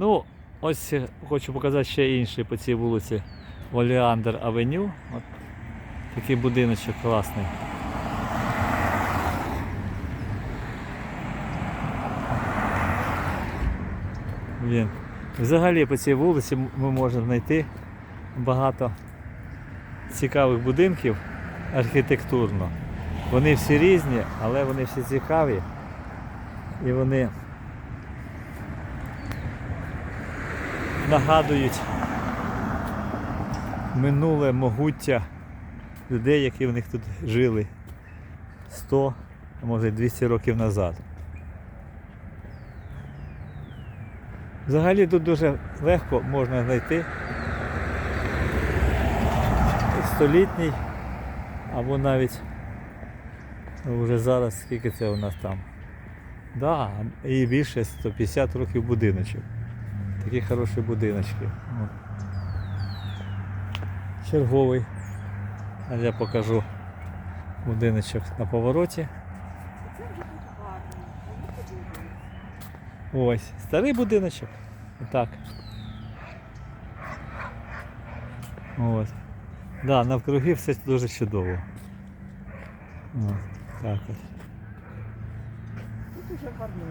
Ну, ось е, хочу показати ще інший по цій вулиці Олеандр Авеню. От такий будиночок класний. Він. Взагалі по цій вулиці ми можемо знайти багато цікавих будинків архітектурно. Вони всі різні, але вони всі цікаві. І вони нагадують минуле могуття людей, які в них тут жили 100, а може 200 років назад. Взагалі тут дуже легко можна знайти столітній або навіть вже зараз скільки це у нас там. Да, і більше 150 років будиночок. Такі хороші будиночки. Черговий. А я покажу будиночок на повороті. Ось, старий будиночок. Отак. Ось. Да, навкруги все дуже чудово. От, так от. Тут уже гарно.